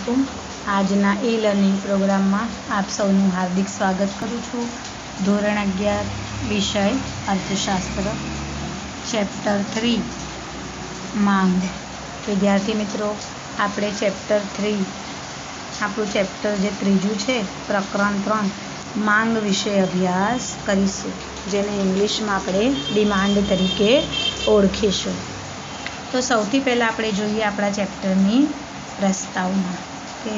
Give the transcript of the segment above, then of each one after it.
અસલામુઅલૈકુમ આજના એ લર્નિંગ પ્રોગ્રામમાં આપ સૌનું હાર્દિક સ્વાગત કરું છું. ધોરણ અગિયાર, વિષય અર્થશાસ્ત્ર ચેપ્ટર થ્રી માંગ. વિદ્યાર્થી મિત્રો, આપણે ચેપ્ટર થ્રી આપણું ચેપ્ટર જે ત્રીજું છે, પ્રકરણ ત્રણ, માંગ વિશે અભ્યાસ કરીશું, જેને ઇંગ્લિશમાં આપણે ડિમાન્ડ તરીકે ઓળખીશું. તો સૌથી પહેલાં આપણે જોઈએ આપણા ચેપ્ટરની પ્રસ્તાવના કે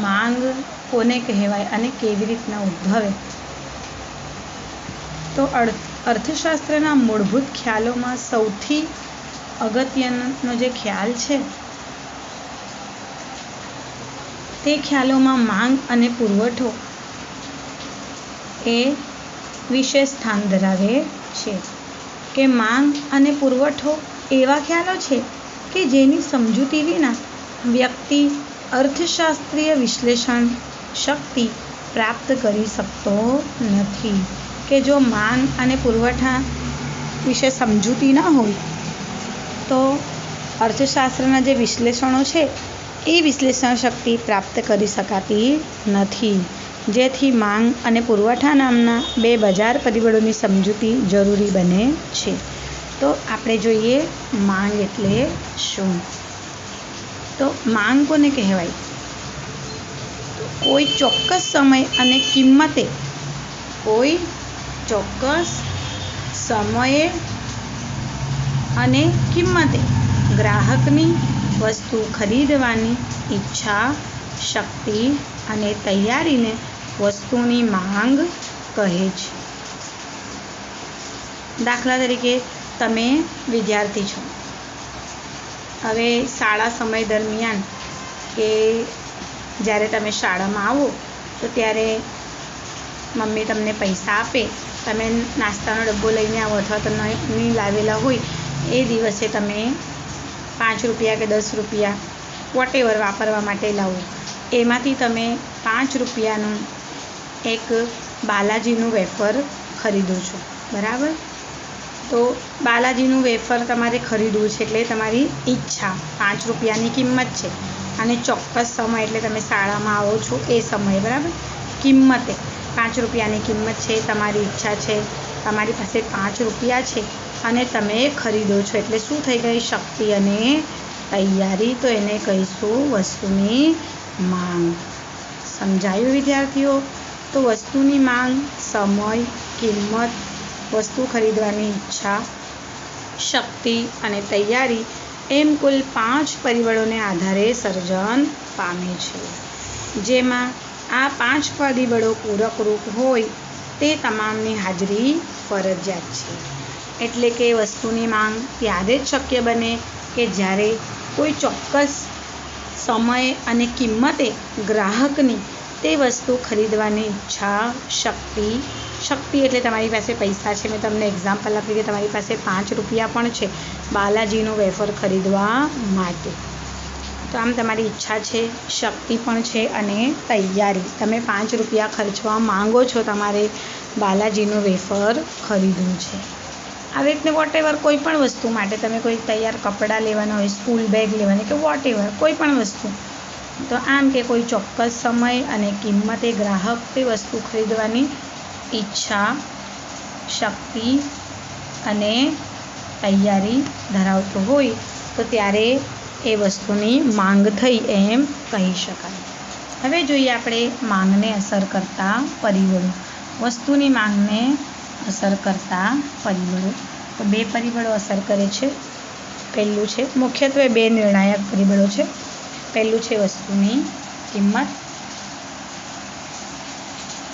માંગ કોને કહેવાય અને કેવી રીતના ઉદ્ભવે? તો અર્થશાસ્ત્રના મૂળભૂત ખ્યાલોમાં સૌથી અગત્યનો જે ખ્યાલ છે, તે ખ્યાલોમાં માંગ અને પુરવઠો એ વિશેષ સ્થાન ધરાવે છે. કે માંગ અને પુરવઠો એવા ખ્યાલો છે કે જેની સમજૂતી વિના વ્યક્તિ અર્થશાસ્ત્રીય વિશ્લેષણ શક્તિ પ્રાપ્ત કરી શકતો નથી. કે જો માંગ અને પુરવઠા વિશે સમજૂતી ન હોય, તો અર્થશાસ્ત્રના જે વિશ્લેષણો છે, એ વિશ્લેષણ શક્તિ પ્રાપ્ત કરી શકાતી નથી. જેથી માંગ અને પુરવઠા નામના બે બજાર પરિબળોની સમજૂતી જરૂરી બને છે. તો આપણે જોઈએ માંગ એટલે શું? તો માંગ કોને કહેવાય? કોઈ ચોક્કસ સમય અને કિંમતે કોઈ ચોક્કસ સમયે અને કિંમતે ગ્રાહકની વસ્તુ ખરીદવાની ઈચ્છા, શક્તિ અને તૈયારીને વસ્તુની માંગ કહે છે. દાખલા તરીકે તમે વિદ્યાર્થી છો. હવે શાળા સમય દરમિયાન કે જ્યારે તમે શાળામાં આવો, તો ત્યારે મમ્મી તમને પૈસા આપે. તમે નાસ્તાનો ડબ્બો લઈને આવો અથવા તો નહીં લાવેલા હોય, એ દિવસે તમે પાંચ રૂપિયા કે દસ રૂપિયા વોટેવર વાપરવા માટે લાવો. એમાંથી તમે પાંચ રૂપિયાનું એક બાલાજીનું વેફર ખરીદો છો. બરાબર? તો બાલાજીનું વેફર તમારે ખરીદવું છે એટલે તમારી ઈચ્છા. પાંચ રૂપિયાની કિંમત છે. અને ચોક્કસ સમય એટલે તમે શાળામાં આવો છો એ સમયે, બરાબર? કિંમતે. પાંચ રૂપિયાની કિંમત છે, તમારી ઈચ્છા છે, તમારી પાસે પાંચ રૂપિયા છે અને તમે ખરીદો છો. એટલે શું થઈ ગઈ? શક્તિ અને તૈયારી. તો એને કહીશું વસ્તુની માંગ. સમજાયું વિદ્યાર્થીઓ? તો વસ્તુની માંગ, સમય, કિંમત વસ્તુ ખરીદવાની ઈચ્છા, શક્તિ અને તૈયારી એમ કુલ પાંચ પરિબળોને આધારે સર્જન પામે છે. જેમાં આ પાંચ પરિબળો પૂરકરૂપ હોય તે તમામની હાજરી ફરજિયાત છે. એટલે કે વસ્તુની માંગ ત્યારે જ શક્ય બને કે જ્યારે કોઈ ચોક્કસ સમય અને કિંમતે ગ્રાહકની તે વસ્તુ ખરીદવાની ઈચ્છા, શક્તિ શક્તિ એટલે તમારી પાસે પૈસા છે. મેં તમને એક્ઝામ્પલ આપી કે તમારી પાસે પાંચ રૂપિયા પણ છે બાલાજીનું વેફર ખરીદવા માટે. તો આમ તમારી ઈચ્છા છે, શક્તિ પણ છે અને તૈયારી. તમે પાંચ રૂપિયા ખર્ચવા માંગો છો તમારે બાલાજીનું વેફર ખરીદવું છે. આવી રીતને વોટેવર કોઈ પણ વસ્તુ માટે તમે કોઈ તૈયાર કપડાં લેવાના હોય સ્કૂલ બેગ લેવાની કે વોટેવર કોઈ પણ વસ્તુ. તો આમ કે કોઈ ચોક્કસ સમય અને કિંમતે ગ્રાહક તે વસ્તુ ખરીદવાની ઈચ્છા, શક્તિ અને તૈયારી ધરાવતો હોય તો ત્યારે એ વસ્તુની માંગ થઈ એમ કહી શકાય. હવે જોઈએ આપણે માંગને અસર કરતા પરિબળો. વસ્તુની માંગને અસર કરતા પરિબળો. તો બે પરિબળો અસર કરે છે. પહેલું છે, મુખ્યત્વે બે નિર્ણાયક પરિબળો છે. પહેલું છે વસ્તુની કિંમત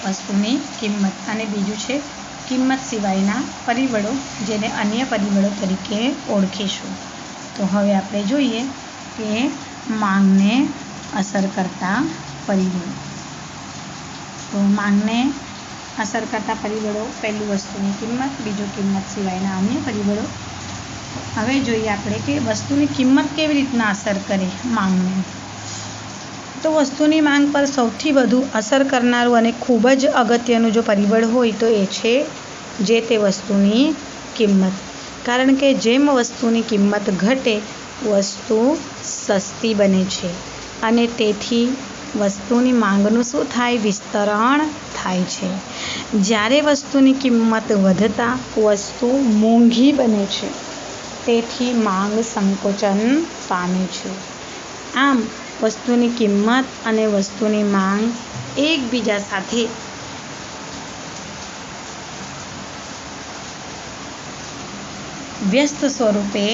વસ્તુની કિંમત અને બીજું છે, કિંમત સિવાયના પરિબળો જેને અન્ય પરિબળો તરીકે ઓળખીશું. તો હવે આપણે જોઈએ કે માંગને અસર કરતા પરિબળો. તો માંગને અસર કરતા પરિબળો, પહેલું વસ્તુની કિંમત, બીજું કિંમત સિવાયના અન્ય પરિબળો. હવે જોઈએ આપણે કે વસ્તુની કિંમત કેવી રીતના અસર કરે માંગને. તો વસ્તુની માંગ પર સૌથી વધુ અસર કરનારું અને ખૂબ જ અગત્યનું જો પરિબળ હોય તો એ છે જે તે વસ્તુની કિંમત. કારણ કે જેમ વસ્તુની કિંમત ઘટે, વસ્તુ સસ્તી બને છે અને તેથી વસ્તુની માંગનું શું થાય? વિસ્તરણ થાય છે. જ્યારે વસ્તુની કિંમત વધતા, વસ્તુ મોંઘી બને છે, તેથી માંગ સંકોચન પામે છે. આમ વસ્તુની કિંમત અને વસ્તુની માંગ એકબીજા સાથે. વ્યસ્ત સ્વરૂપે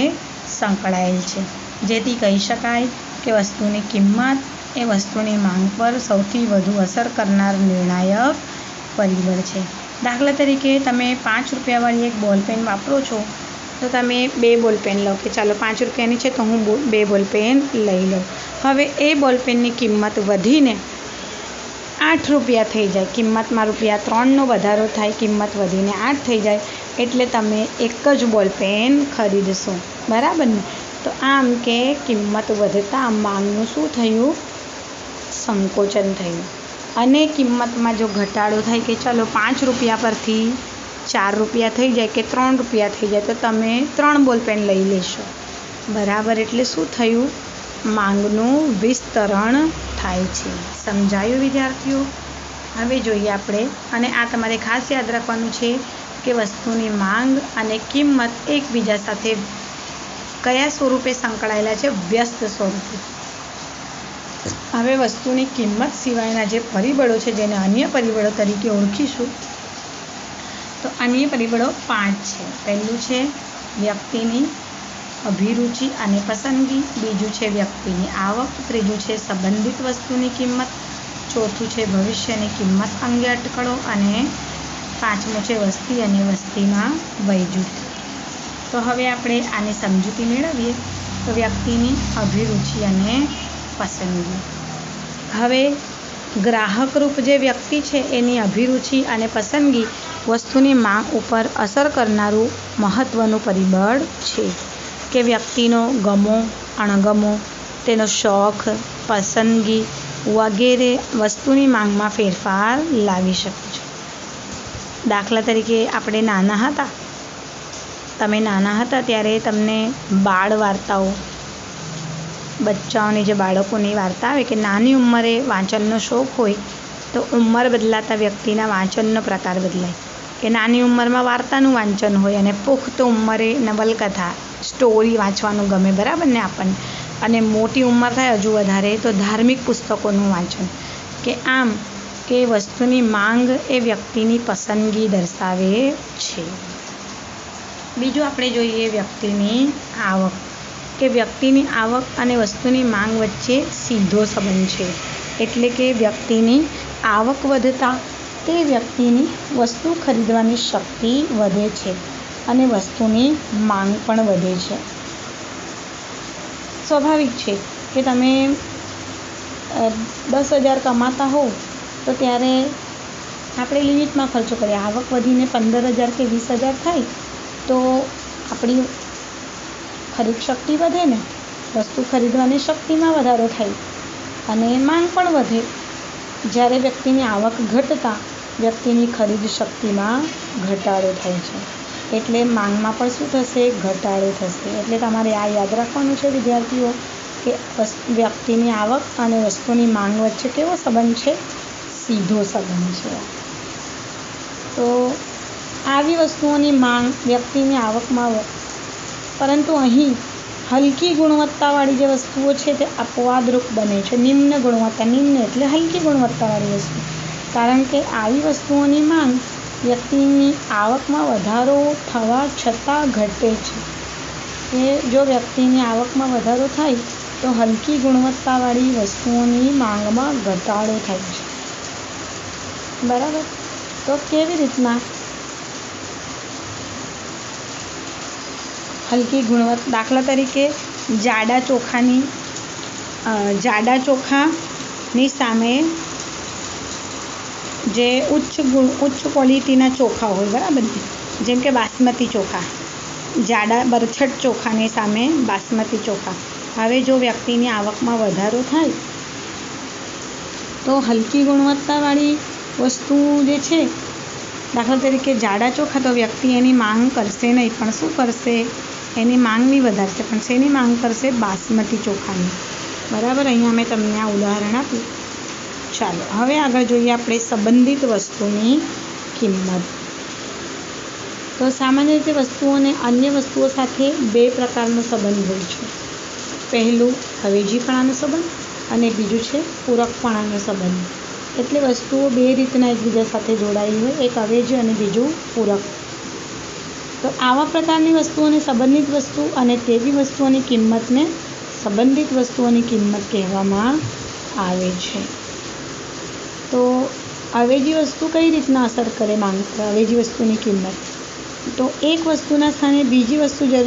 સંકળાયેલ છે. જેથી કહી શકાય કે વસ્તુની કિંમત એ વસ્તુની માંગ પર સૌથી વધુ અસર કરનાર નિર્ણાયક પરિબળ છે. દાખલા તરીકે તમે પાંચ રૂપિયાવાળી એક બોલપેન વાપરો છો તો તમે બે બોલપેન લો કે ચાલો પાંચ રૂપિયાની છે તો હું બે બોલપેન લઈ લઉં. હવે એ બોલપેનની કિંમત વધીને આઠ રૂપિયા થઈ જાય. કિંમતમાં રૂપિયા ત્રણનો વધારો થાય, કિંમત વધીને આઠ થઈ જાય, એટલે તમે એક જ બોલપેન ખરીદશો. બરાબર ને? તો આમ કે કિંમત વધતા માંગનું શું થયું? સંકોચન થયું. અને કિંમતમાં જો ઘટાડો થાય કે ચાલો પાંચ રૂપિયા પરથી ચાર રૂપિયા થઈ જાય કે ત્રણ રૂપિયા થઈ જાય તો તમે ત્રણ બોલપેન લઈ લેશો. બરાબર એટલે શું થયું? માંગનું વિસ્તરણ થાય છે. સમજાયું, વિદ્યાર્થીઓ? હવે જોઈએ આપણે, અને આ તમારે ખાસ યાદ રાખવાનું છે કે વસ્તુની માંગ અને કિંમત એકબીજા સાથે કયા સ્વરૂપે સંકળાયેલા છે? વ્યસ્ત સ્વરૂપે. હવે વસ્તુની કિંમત સિવાયના જે પરિબળો છે, જેને અન્ય પરિબળો તરીકે ઓળખીશું તો અન્ય પરિબળો પાંચ છે. પહેલું છે વ્યક્તિની અભિરુચિ અને પસંદગી. બીજું છે વ્યક્તિની આવક. ત્રીજું છે સંબંધિત વસ્તુની કિંમત. ચોથું છે ભવિષ્યની કિંમત અંગે અટકળો. અને પાંચમું છે વસ્તી અને વસ્તીમાં વયજૂથ. તો હવે આપણે આની સમજૂતી મેળવીએ. તો વ્યક્તિની અભિરુચિ અને પસંદગી. હવે ગ્રાહકરૂપ જે વ્યક્તિ છે એની અભિરુચિ અને પસંદગી વસ્તુની માંગ ઉપર અસર કરનારું મહત્ત્વનું પરિબળ છે. કે વ્યક્તિનો ગમો, અણગમો, તેનો શોખ, પસંદગી વગેરે વસ્તુની માંગમાં ફેરફાર લાવી શકે છે. દાખલા તરીકે આપણે નાના હતા. તમે નાના હતા ત્યારે તમને બાળ વાર્તાઓ બચ્ચાઓની જે બાળકોની વાર્તા આવે કે નાની ઉંમરે વાંચનનો શોખ હોય, તો ઉંમર બદલાતા વ્યક્તિના વાંચનનો પ્રકાર બદલાય. કે નાની ઉંમરમાં વાર્તાનું વાંચન હોય અને પુખ્ત ઉંમરે નવલકથા, સ્ટોરી વાંચવાનું ગમે, બરાબર ને આપણને અને મોટી ઉંમર થાય, હજુ વધારે, તો ધાર્મિક પુસ્તકોનું વાંચન. કે આમ, કે વસ્તુની માંગ એ વ્યક્તિની પસંદગી દર્શાવે છે. બીજું આપણે જોઈએ વ્યક્તિની આવક. કે વ્યક્તિની આવક અને વસ્તુની માંગ વચ્ચે સીધો સંબંધ છે. એટલે કે વ્યક્તિની આવક વધતા તે વ્યક્તિની વસ્તુ ખરીદવાની શક્તિ વધે છે અને વસ્તુની માંગ પણ વધે છે. સ્વાભાવિક છે કે તમે દસ હજાર કમાતા હોવ તો ત્યારે આપણે લિમિટમાં ખર્ચો કરીએ. આવક વધીને પંદર હજાર કે વીસ હજાર થાય તો આપણી ખરીદ શક્તિ વધે ને, વસ્તુ ખરીદવાની શક્તિમાં વધારો થાય અને માંગ પણ વધે. જ્યારે વ્યક્તિની આવક ઘટતા, વ્યક્તિની ખરીદ શક્તિમાં ઘટાડો થાય છે. એટલે માંગમાં પણ શું થશે? ઘટાડો થશે. એટલે તમારે આ યાદ રાખવાનું છે, વિદ્યાર્થીઓ, કે વ્યક્તિની આવક અને વસ્તુની માંગ વચ્ચે કેવો સંબંધ છે? સીધો સંબંધ છે. તો આવી વસ્તુઓની માંગ વ્યક્તિની આવકમાં પરંતુ અહીં હલકી ગુણવત્તાવાળી જે વસ્તુઓ છે તે અપવાદરૂપ બને છે. નિમ્ન ગુણવત્તા, નિમ્ન એટલે હલકી ગુણવત્તાવાળી વસ્તુ. કારણ કે આવી વસ્તુઓની માંગ વ્યક્તિની આવકમાં વધારો થવા છતાં ઘટે છે. એ જો વ્યક્તિની આવકમાં વધારો થાય, તો હલકી ગુણવત્તાવાળી વસ્તુઓની માંગમાં ઘટાડો થાય છે. બરાબર? તો કેવી રીતના હલકી ગુણવત્તા દાખલા તરીકે જાડા ચોખાની જાડા ચોખાની સામે જે ઉચ્ચ ગુણ ઉચ્ચ ક્વોલિટીના ચોખા હોય બરાબર ને જેમ કે બાસમતી ચોખા જાડા બરછટ ચોખાની સામે બાસમતી ચોખા હવે જો વ્યક્તિની આવકમાં વધારો થાય તો હલકી ગુણવત્તાવાળી વસ્તુ જે છે દાખલા તરીકે જાડા ચોખા તો વ્યક્તિ એની માંગ કરશે નહીં પણ શું કરશે એની માંગની વધારશે, પણ શેની માંગ કરશે? બાસમતી ચોખાની. બરાબર? અહીંયા મેં તમને આ ઉદાહરણ આપ્યું. ચાલો, હવે આગળ જોઈએ આપણે સંબંધિત વસ્તુની કિંમત. તો સામાન્ય રીતે વસ્તુઓને અન્ય વસ્તુઓ સાથે બે પ્રકારનો સંબંધ હોય છે. પહેલું અવેજીપણાનો સંબંધ અને બીજું છે પૂરકપણાનો સંબંધ. એટલે વસ્તુઓ બે રીતના એકબીજા સાથે જોડાયેલી હોય, એક અવેજી અને બીજું પૂરક. તો આવા પ્રકારની વસ્તુઓને સંબંધિત વસ્તુ અને તેવી વસ્તુઓની કિંમતને સંબંધિત વસ્તુઓની કિંમત કહેવામાં આવે છે. તો અવેજી વસ્તુ કઈ રીતના અસર કરે માંગ અવેજી વસ્તુની કિંમત? તો એક વસ્તુના સ્થાને બીજી વસ્તુ જરૂરિયાત